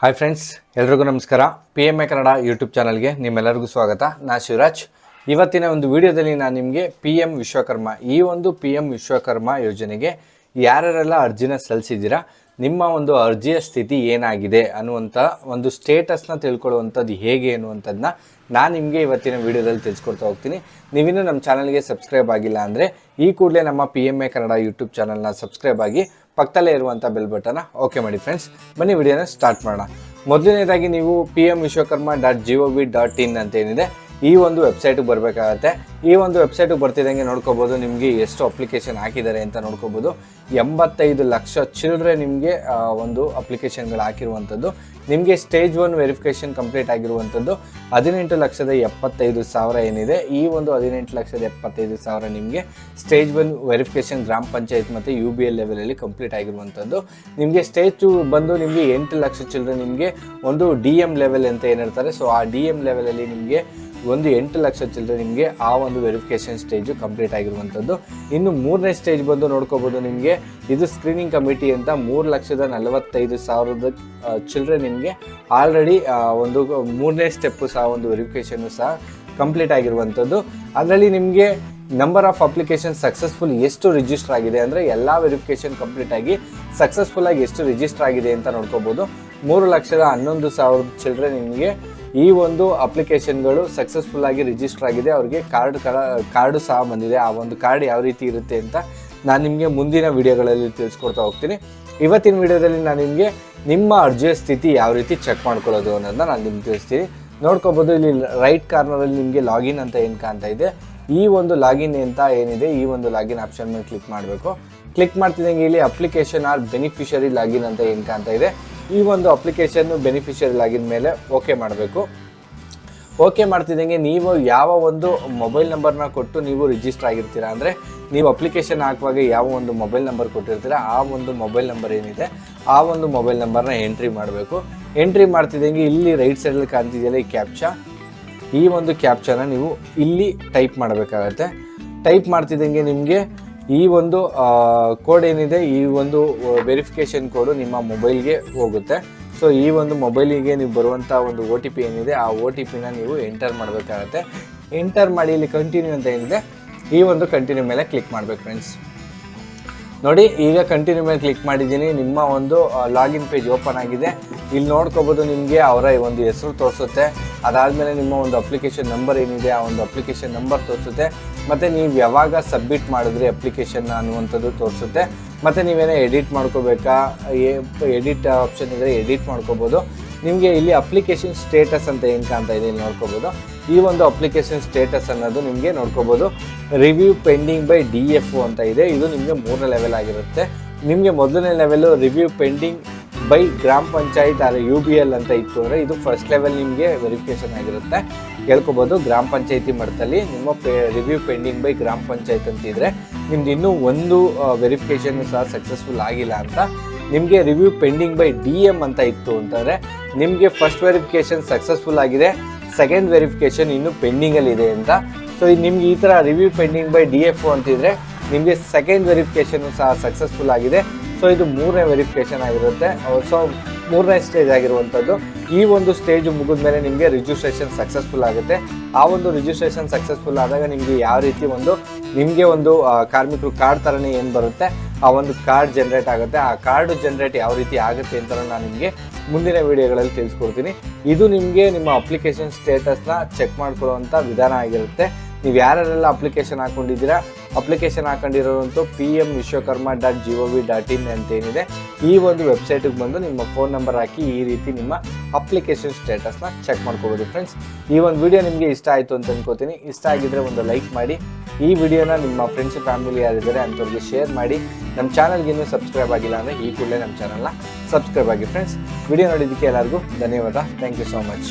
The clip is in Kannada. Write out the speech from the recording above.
ಹಾಯ್ ಫ್ರೆಂಡ್ಸ್ ಎಲ್ರಿಗೂ ನಮಸ್ಕಾರ. P M A Kannada YouTube ಚಾನಲ್ಗೆ ನಿಮ್ಮೆಲ್ಲರಿಗೂ ಸ್ವಾಗತ. ನಾ ಶಿವರಾಜ್. ಇವತ್ತಿನ ಒಂದು ವಿಡಿಯೋದಲ್ಲಿ ನಾನು ನಿಮಗೆ ಪಿ ಎಂ ವಿಶ್ವಕರ್ಮ, ಈ ಒಂದು ಪಿ ಎಂ ವಿಶ್ವಕರ್ಮ ಯೋಜನೆಗೆ ಯಾರ್ಯಾರೆಲ್ಲ ಅರ್ಜಿನ ಸಲ್ಲಿಸಿದ್ದೀರಾ, ನಿಮ್ಮ ಒಂದು ಅರ್ಜಿಯ ಸ್ಥಿತಿ ಏನಾಗಿದೆ ಅನ್ನುವಂಥ ಒಂದು ಸ್ಟೇಟಸ್ನ ತಿಳ್ಕೊಳ್ಳುವಂಥದ್ದು ಹೇಗೆ ಅನ್ನುವಂಥದ್ದನ್ನ ನಾನು ನಿಮಗೆ ಇವತ್ತಿನ ವಿಡಿಯೋದಲ್ಲಿ ತಿಳಿಸ್ಕೊಡ್ತಾ ಹೋಗ್ತೀನಿ. ನೀವಿನ್ನೂ ನಮ್ಮ ಚಾನಲ್ಗೆ ಸಬ್ಸ್ಕ್ರೈಬ್ ಆಗಿಲ್ಲ ಅಂದರೆ ಈ ಕೂಡಲೇ ನಮ್ಮ P M A Kannada YouTube ಚಾನಲ್ನ ಸಬ್ಸ್ಕ್ರೈಬ್ ಆಗಿ ಪಕ್ಕದಲ್ಲೇ ಇರುವಂಥ ಬೆಲ್ ಬಟನ್ನ ಓಕೆ ಮಾಡಿ ಫ್ರೆಂಡ್ಸ್ ಬನ್ನಿ ವಿಡಿಯೋನ ಸ್ಟಾರ್ಟ್ ಮಾಡೋಣ. ಮೊದಲನೇದಾಗಿ ನೀವು P M Vishwakarma dot G O V dot in ಅಂತ ಏನಿದೆ ಈ ಒಂದು ವೆಬ್ಸೈಟಿಗೆ ಬರಬೇಕಾಗತ್ತೆ. ಈ ಒಂದು ವೆಬ್ಸೈಟಿಗೆ ಬರ್ತಿದ್ದಂಗೆ ನೋಡ್ಕೋಬೋದು, ನಿಮಗೆ ಎಷ್ಟು ಅಪ್ಲಿಕೇಶನ್ ಹಾಕಿದ್ದಾರೆ ಅಂತ ನೋಡ್ಕೋಬೋದು. ಎಂಬತ್ತೈದು ಲಕ್ಷ ಚಿಲ್ಡ್ರೆ ನಿಮಗೆ ಒಂದು ಅಪ್ಲಿಕೇಶನ್ಗಳು ಹಾಕಿರುವಂಥದ್ದು. ನಿಮಗೆ ಸ್ಟೇಜ್ ಒನ್ ವೆರಿಫಿಕೇಷನ್ ಕಂಪ್ಲೀಟ್ ಆಗಿರುವಂಥದ್ದು. ಹದಿನೆಂಟು ಲಕ್ಷದ ಎಪ್ಪತ್ತೈದು ಸಾವಿರ ಏನಿದೆ, ಈ ಒಂದು ಹದಿನೆಂಟು ಲಕ್ಷದ ಎಪ್ಪತ್ತೈದು ಸಾವಿರ ನಿಮಗೆ ಸ್ಟೇಜ್ ಒನ್ ವೆರಿಫಿಕೇಷನ್ ಗ್ರಾಮ ಪಂಚಾಯತ್ ಮತ್ತು ಯು ಬಿ ಎಲ್ ಲೆವೆಲಲ್ಲಿ ಕಂಪ್ಲೀಟ್ ಆಗಿರುವಂಥದ್ದು. ನಿಮಗೆ ಸ್ಟೇಜ್ ಟು ಬಂದು ನಿಮಗೆ ಎಂಟು ಲಕ್ಷ ಚಿಲ್ಡ್ರೆ ನಿಮಗೆ ಒಂದು ಡಿ ಎಂ ಲೆವೆಲ್ ಅಂತ ಏನಿರ್ತಾರೆ ಸೊ ಆ ಡಿ ಎಂ ಲೆವೆಲಲ್ಲಿ ನಿಮಗೆ ಒಂದು ಎಂಟು ಲಕ್ಷ ಚಿಲ್ಲರೆ ನಿಮಗೆ ಆ ಒಂದು ವೆರಿಫಿಕೇಷನ್ ಸ್ಟೇಜು ಕಂಪ್ಲೀಟ್ ಆಗಿರುವಂಥದ್ದು. ಇನ್ನು ಮೂರನೇ ಸ್ಟೇಜ್ ಬಂದು ನೋಡ್ಕೋಬೋದು ನಿಮಗೆ. ಇದು ಸ್ಕ್ರೀನಿಂಗ್ ಕಮಿಟಿ ಅಂತ ಮೂರು ಲಕ್ಷದ ನಲವತ್ತೈದು ಸಾವಿರದ ಚಿಲ್ಡ್ರೆ ನಿಮಗೆ ಆಲ್ರೆಡಿ ಒಂದು ಮೂರನೇ ಸ್ಟೆಪ್ಪು ಸಹ ಒಂದು ವೆರಿಫಿಕೇಷನ್ನು ಸಹ ಕಂಪ್ಲೀಟ್ ಆಗಿರುವಂಥದ್ದು. ಅದರಲ್ಲಿ ನಿಮಗೆ ನಂಬರ್ ಆಫ್ ಅಪ್ಲಿಕೇಶನ್ ಸಕ್ಸಸ್ಫುಲ್ ಎಷ್ಟು ರಿಜಿಸ್ಟರ್ ಆಗಿದೆ ಅಂದರೆ ಎಲ್ಲ ವೆರಿಫಿಕೇಷನ್ ಕಂಪ್ಲೀಟ್ ಆಗಿ ಸಕ್ಸಸ್ಫುಲ್ ಆಗಿ ಎಷ್ಟು ರಿಜಿಸ್ಟರ್ ಆಗಿದೆ ಅಂತ ನೋಡ್ಕೋಬೋದು. ಮೂರು ಲಕ್ಷದ ಹನ್ನೊಂದು ಸಾವಿರದ ಚಿಲ್ಡ್ರೆ ನಿಮಗೆ ಈ ಒಂದು ಅಪ್ಲಿಕೇಶನ್ಗಳು ಸಕ್ಸಸ್ಫುಲ್ ಆಗಿ ರಿಜಿಸ್ಟರ್ ಆಗಿದೆ. ಅವರಿಗೆ ಕಾರ್ಡ್ ಕಾರ್ಡು ಸಹ ಬಂದಿದೆ. ಆ ಒಂದು ಕಾರ್ಡ್ ಯಾವ ರೀತಿ ಇರುತ್ತೆ ಅಂತ ನಾನು ನಿಮಗೆ ಮುಂದಿನ ವಿಡಿಯೋಗಳಲ್ಲಿ ತಿಳಿಸ್ಕೊಡ್ತಾ ಹೋಗ್ತೀನಿ. ಇವತ್ತಿನ ವಿಡಿಯೋದಲ್ಲಿ ನಾನು ನಿಮಗೆ ನಿಮ್ಮ ಅರ್ಜಿಯ ಸ್ಥಿತಿ ಯಾವ ರೀತಿ ಚೆಕ್ ಮಾಡ್ಕೊಳ್ಳೋದು ಅನ್ನೋದನ್ನ ನಾನು ನಿಮ್ಗೆ ತಿಳಿಸ್ತೀನಿ. ನೋಡ್ಕೋಬೋದು, ಇಲ್ಲಿ ರೈಟ್ ಕಾರ್ನರಲ್ಲಿ ನಿಮಗೆ ಲಾಗಿನ್ ಅಂತ ಏನು ಕಾಣ್ತಾ ಇದೆ. ಈ ಒಂದು ಲಾಗಿನ್ ಅಂತ ಏನಿದೆ, ಈ ಒಂದು ಲಾಗಿನ್ ಆಪ್ಷನ್ ಮೇಲೆ ಕ್ಲಿಕ್ ಮಾಡಬೇಕು. ಕ್ಲಿಕ್ ಮಾಡ್ತಿದ್ದಂಗೆ ಇಲ್ಲಿ ಅಪ್ಲಿಕೇಶನ್ ಆರ್ ಬೆನಿಫಿಷರಿ ಲಾಗಿನ್ ಅಂತ ಏನು ಕಾಣ್ತಾ ಇದೆ. ಈ ಒಂದು ಅಪ್ಲಿಕೇಶನ್ ಬೆನಿಫಿಷಿಯಲ್ ಆಗಿದ ಮೇಲೆ ಓಕೆ ಮಾಡಬೇಕು. ಓಕೆ ಮಾಡ್ತಿದ್ದಂಗೆ ನೀವು ಯಾವ ಒಂದು ಮೊಬೈಲ್ ನಂಬರ್ನ ಕೊಟ್ಟು ನೀವು ರಿಜಿಸ್ಟರ್ ಆಗಿರ್ತೀರಾ ಅಂದರೆ ನೀವು ಅಪ್ಲಿಕೇಶನ್ ಹಾಕುವಾಗ ಯಾವ ಒಂದು ಮೊಬೈಲ್ ನಂಬರ್ ಕೊಟ್ಟಿರ್ತೀರಾ, ಆ ಒಂದು ಮೊಬೈಲ್ ನಂಬರ್ ಏನಿದೆ, ಆ ಒಂದು ಮೊಬೈಲ್ ನಂಬರ್ನ ಎಂಟ್ರಿ ಮಾಡಬೇಕು. ಎಂಟ್ರಿ ಮಾಡ್ತಿದ್ದಂಗೆ ಇಲ್ಲಿ ರೈಟ್ ಸೈಡಲ್ಲಿ ಕಾಣ್ತಿದೆಯಲ್ಲ ಈ ಕ್ಯಾಪ್ಚಾ ಈ ಒಂದು ಕ್ಯಾಪ್ಚನ ನೀವು ಇಲ್ಲಿ ಟೈಪ್ ಮಾಡಬೇಕಾಗತ್ತೆ. ಟೈಪ್ ಮಾಡ್ತಿದ್ದಂಗೆ ನಿಮಗೆ ಈ ಒಂದು ಕೋಡ್ ಏನಿದೆ, ಈ ಒಂದು ವೆರಿಫಿಕೇಷನ್ ಕೋಡು ನಿಮ್ಮ ಮೊಬೈಲ್ಗೆ ಹೋಗುತ್ತೆ. ಸೊ ಈ ಒಂದು ಮೊಬೈಲಿಗೆ ನೀವು ಬರುವಂಥ ಒಂದು ಒ ಟಿ ಪಿ ಏನಿದೆ, ಆ ಒ ಟಿ ಪಿನ ನೀವು ಎಂಟರ್ ಮಾಡಬೇಕಾಗತ್ತೆ. ಎಂಟರ್ ಮಾಡಿ ಇಲ್ಲಿ ಕಂಟಿನ್ಯೂ ಅಂತ ಏನಿದೆ, ಈ ಒಂದು ಕಂಟಿನ್ಯೂ ಮೇಲೆ ಕ್ಲಿಕ್ ಮಾಡಬೇಕು ಫ್ರೆಂಡ್ಸ್ ನೋಡಿ, ಈಗ ಕಂಟಿನ್ಯೂ ಮೇಲೆ ಕ್ಲಿಕ್ ಮಾಡಿದ್ದೀನಿ. ನಿಮ್ಮ ಒಂದು ಲಾಗಿನ್ ಪೇಜ್ ಓಪನ್ ಆಗಿದೆ. ಇಲ್ಲಿ ನೋಡ್ಕೋಬೋದು ನಿಮಗೆ ಅವರ ಒಂದು ಹೆಸರು ತೋರಿಸುತ್ತೆ. ಅದಾದಮೇಲೆ ನಿಮ್ಮ ಒಂದು ಅಪ್ಲಿಕೇಶನ್ ನಂಬರ್ ಏನಿದೆ, ಆ ಒಂದು ಅಪ್ಲಿಕೇಶನ್ ನಂಬರ್ ತೋರಿಸುತ್ತೆ. ಮತ್ತು ನೀವು ಯಾವಾಗ ಸಬ್ಮಿಟ್ ಮಾಡಿದ್ರಿ ಅಪ್ಲಿಕೇಶನ್ ಅನ್ನುವಂಥದ್ದು ತೋರಿಸುತ್ತೆ. ಮತ್ತು ನೀವೇನೋ ಎಡಿಟ್ ಮಾಡ್ಕೋಬೇಕಾ ಎಡಿಟ್ ಆಪ್ಷನ್ ಇದ್ದರೆ ಎಡಿಟ್ ಮಾಡ್ಕೋಬೋದು. ನಿಮಗೆ ಇಲ್ಲಿ ಅಪ್ಲಿಕೇಶನ್ ಸ್ಟೇಟಸ್ ಅಂತ ಏನು ಕಾಣ್ತಾ ಇದೆ ನೋಡ್ಕೋಬೋದು. ಈ ಒಂದು ಅಪ್ಲಿಕೇಶನ್ ಸ್ಟೇಟಸ್ ಅನ್ನೋದು ನಿಮಗೆ ನೋಡ್ಕೋಬೋದು. Review pending by D F ಅಂತ ಇದೆ. ಇದು ನಿಮಗೆ ಮೂರನೇ ಲೆವೆಲ್ ಆಗಿರುತ್ತೆ. ನಿಮಗೆ ಮೊದಲನೇ ಲೆವೆಲು ರಿವ್ಯೂ ಪೆಂಡಿಂಗ್ ಬೈ ಗ್ರಾಮ ಪಂಚಾಯತ್ ಆದರೆ ಯು ಬಿ ಎಲ್ ಅಂತ ಇತ್ತು ಅಂದರೆ ಇದು ಫಸ್ಟ್ ಲೆವೆಲ್ ನಿಮಗೆ ವೆರಿಫಿಕೇಷನ್ ಆಗಿರುತ್ತೆ. ಕೇಳ್ಕೊಬೋದು ಗ್ರಾಮ ಪಂಚಾಯತಿ ಮಟ್ಟದಲ್ಲಿ ನಿಮ್ಮ ಪೇ, ರಿವ್ಯೂ ಪೆಂಡಿಂಗ್ ಬೈ ಗ್ರಾಮ ಪಂಚಾಯತ್ ಅಂತ ಇದ್ದರೆ ನಿಮ್ದು ಇನ್ನೂ ಒಂದು ವೆರಿಫಿಕೇಷನ್ ಸಹ ಸಕ್ಸಸ್ಫುಲ್ ಆಗಿಲ್ಲ ಅಂತ. ನಿಮಗೆ review pending by D M ಅಂತ ಇತ್ತು ಅಂತಂದರೆ ನಿಮಗೆ ಫಸ್ಟ್ ವೆರಿಫಿಕೇಷನ್ ಸಕ್ಸಸ್ಫುಲ್ ಆಗಿದೆ. ಸೆಕೆಂಡ್ ವೆರಿಫಿಕೇಷನ್ ಇನ್ನೂ ಪೆಂಡಿಂಗಲ್ಲಿದೆ ಅಂತ. ಸೊ ನಿಮ್ಗೆ ಈ ಥರ review pending by D F ಅಂತಿದ್ರೆ, ನಿಮಗೆ ಸೆಕೆಂಡ್ ವೆರಿಫಿಕೇಷನು ಸಹ ಸಕ್ಸಸ್ಫುಲ್ ಆಗಿದೆ. ಸೊ ಇದು ಮೂರನೇ ವೆರಿಫಿಕೇಷನ್ ಆಗಿರುತ್ತೆ. ಸೊ ಮೂರನೇ ಸ್ಟೇಜ್ ಆಗಿರುವಂಥದ್ದು. ಈ ಒಂದು ಸ್ಟೇಜ್ ಮುಗಿದ ಮೇಲೆ ನಿಮಗೆ ರಿಜಿಸ್ಟ್ರೇಷನ್ ಸಕ್ಸಸ್ಫುಲ್ ಆಗುತ್ತೆ. ಆ ಒಂದು ರಿಜಿಸ್ಟ್ರೇಷನ್ ಸಕ್ಸಸ್ಫುಲ್ ಆದಾಗ ನಿಮಗೆ ಯಾವ ರೀತಿ ಒಂದು, ನಿಮಗೆ ಒಂದು ಕಾರ್ಮಿಕರು ಕಾರ್ಡ್ ಥರನೇ ಏನು ಬರುತ್ತೆ, ಆ ಒಂದು ಕಾರ್ಡ್ ಜನ್ರೇಟ್ ಆಗುತ್ತೆ. ಆ ಕಾರ್ಡ್ ಜನ್ರೇಟ್ ಯಾವ ರೀತಿ ಆಗುತ್ತೆ ಅಂತ ನಾನು ನಿಮಗೆ ಮುಂದಿನ ವಿಡಿಯೋಗಳಲ್ಲಿ ತಿಳಿಸ್ಕೊಡ್ತೀನಿ. ಇದು ನಿಮಗೆ ನಿಮ್ಮ ಅಪ್ಲಿಕೇಶನ್ ಸ್ಟೇಟಸ್ನ ಚೆಕ್ ಮಾಡ್ಕೊಳ್ಳುವಂಥ ವಿಧಾನ ಆಗಿರುತ್ತೆ. ನೀವು ಯಾರ್ಯಾರೆಲ್ಲ ಅಪ್ಲಿಕೇಶನ್ ಹಾಕೊಂಡಿದ್ದೀರಾ application ಹಾಕೊಂಡಿರೋಂತೂ P M Vishwakarma dot G O V dot in ಅಂತ ಏನಿದೆ ಈ ಒಂದು ವೆಬ್ಸೈಟಿಗೆ ಬಂದು ನಿಮ್ಮ ಫೋನ್ ನಂಬರ್ ಹಾಕಿ ಈ ರೀತಿ ನಿಮ್ಮ ಅಪ್ಲಿಕೇಶನ್ ಸ್ಟೇಟಸ್ನ ಚೆಕ್ ಮಾಡ್ಕೋಬೋದು ಫ್ರೆಂಡ್ಸ್ ಈ ಒಂದು ವಿಡಿಯೋ ನಿಮಗೆ ಇಷ್ಟ ಆಯಿತು ಅಂತ ಅನ್ಕೋತೀನಿ. ಇಷ್ಟ ಆಗಿದ್ರೆ ಒಂದು ಲೈಕ್ ಮಾಡಿ. ಈ ವಿಡಿಯೋನ ನಿಮ್ಮ ಫ್ರೆಂಡ್ಸ್ ಫ್ಯಾಮಿಲಿ ಯಾರಿದ್ದಾರೆ ಅಂಥವ್ರಿಗೆ ಶೇರ್ ಮಾಡಿ. ನಮ್ಮ ಚಾನಲ್ಗೆ ಇನ್ನೂ ಸಬ್ಸ್ಕ್ರೈಬ್ ಆಗಿಲ್ಲ ಅಂದರೆ ಈ ಕೂಡಲೇ ನಮ್ಮ ಚಾನಲ್ನ ಸಬ್ಸ್ಕ್ರೈಬ್ ಆಗಿ ಫ್ರೆಂಡ್ಸ್ ವಿಡಿಯೋ ನೋಡಿದ್ದಕ್ಕೆ ಎಲ್ಲರಿಗೂ ಧನ್ಯವಾದ. Thank you so much